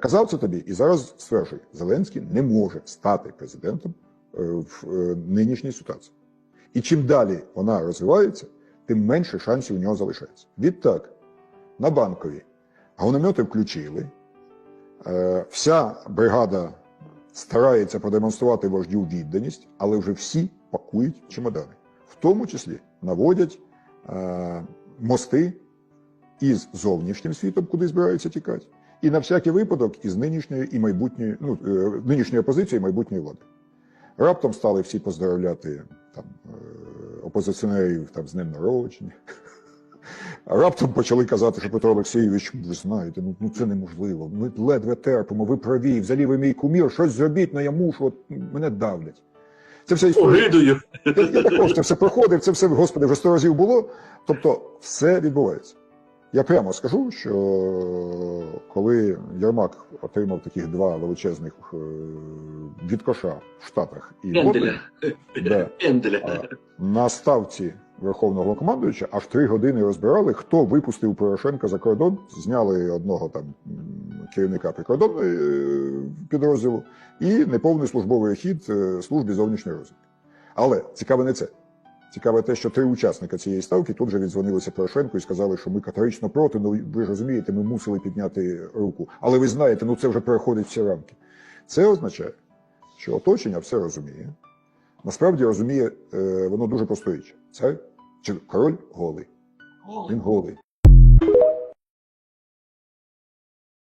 Казав це тобі і зараз стверджую, Зеленський не може стати президентом е, в е, нинішній ситуації. І чим далі вона розвивається, тим менше шансів у нього залишається. Відтак, на банкові гономети включили, е, вся бригада старається продемонструвати вождю відданість, але вже всі пакують чемодани. В тому числі наводять мости із зовнішнім світом, куди збираються тікати, і на всякий випадок із нинішньої і майбутньої, ну, е, нинішньої опозиції і майбутньої влади. Раптом стали всі поздравляти там, е, опозиціонерів там, з днем народження. А раптом почали казати, що Петро Олексійович, ви знаєте, ну, ну це неможливо. Ми ледве терпимо, ви праві, взагалі ви мій кумір, щось зробіть, але я мушу, от мене давлять. Це вся історія. Я, я також це все проходив, це все, господи, вже сто разів було. Тобто, все відбувається. Я прямо скажу, що коли Єрмак отримав таких два величезних е, відкоша в Штатах і Пенделя. Да. Пенделя. на ставці Верховного командуюча аж три години розбирали, хто випустив Порошенка за кордон. Зняли одного там керівника прикордонної е, підрозділу і неповний службовий хід е, службі зовнішньої розвідки. Але цікаве не це. Цікаве те, що три учасника цієї ставки тут же відзвонилися Порошенку і сказали, що ми категорично проти. Ну ви ж розумієте, ми мусили підняти руку. Але ви знаєте, ну це вже переходить всі рамки. Це означає, що оточення все розуміє. Насправді розуміє е, воно дуже просто річ. Цар чи король голий. Він голий.